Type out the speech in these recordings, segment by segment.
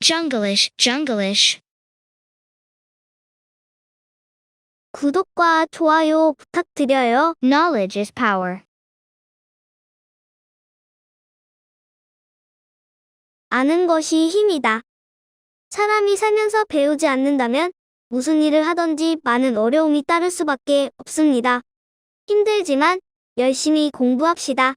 Jungleish, Jungleish. 구독과 좋아요 부탁드려요. Knowledge is power. 아는 것이 힘이다. 사람이 살면서 배우지 않는다면 무슨 일을 하든지 많은 어려움이 따를 수밖에 없습니다. 힘들지만 열심히 공부합시다.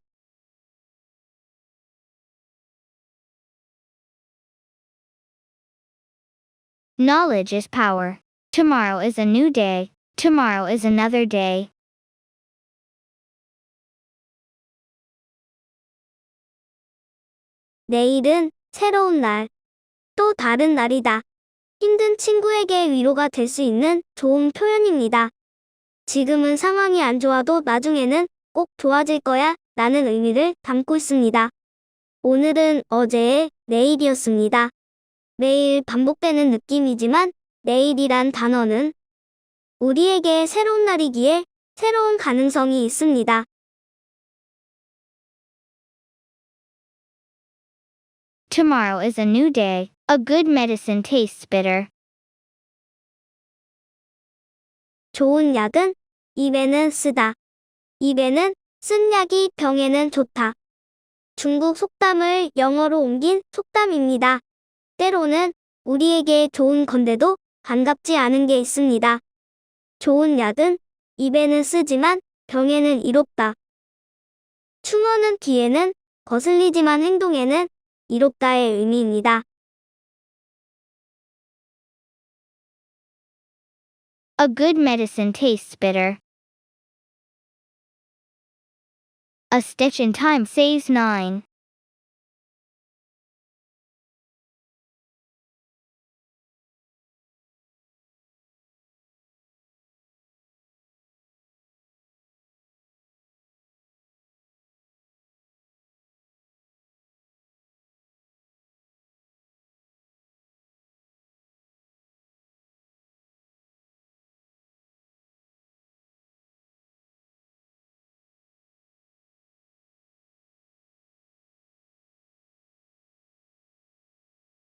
Knowledge is power. Tomorrow is a new day. Tomorrow is another day. 내일은 새로운 날. 또 다른 날이다. 힘든 친구에게 위로가 될 수 있는 좋은 표현입니다. 지금은 상황이 안 좋아도 나중에는 꼭 좋아질 거야 라는 의미를 담고 있습니다. 오늘은 어제의 내일이었습니다. 매일 반복되는 느낌이지만 내일이란 단어는 우리에게 새로운 날이기에 새로운 가능성이 있습니다. Tomorrow is a new day. A good medicine tastes bitter. 좋은 약은 입에는 쓰다. 입에는 쓴 약이 병에는 좋다. 중국 속담을 영어로 옮긴 속담입니다. 때로는 우리에게 좋은 건데도 반갑지 않은 게 있습니다. 좋은 약은 입에는 쓰지만 병에는 이롭다. 충어는 귀에는 거슬리지만 행동에는 이롭다의 의미입니다. A good medicine tastes bitter. A stitch in time saves nine.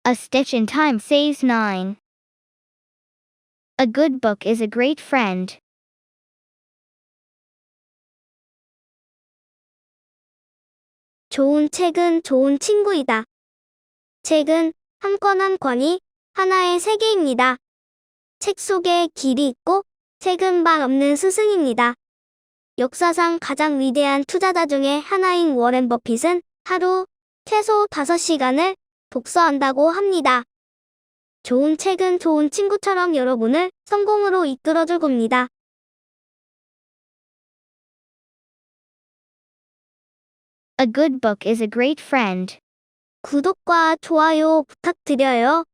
A stitch in time saves nine. A good book is a great friend. 좋은 책은 좋은 친구이다. 책은 한 권한 권이 하나의 세계입니다. 책 속에 길이 있고 책은 말 없는 스승입니다. 역사상 가장 위대한 투자자 중에 하나인 워렌 버핏은 하루 최소 5시간을 독서한다고 합니다. 좋은 책은 좋은 친구처럼 여러분을 성공으로 이끌어줄 겁니다. A good book is a great friend. 구독과 좋아요 부탁드려요.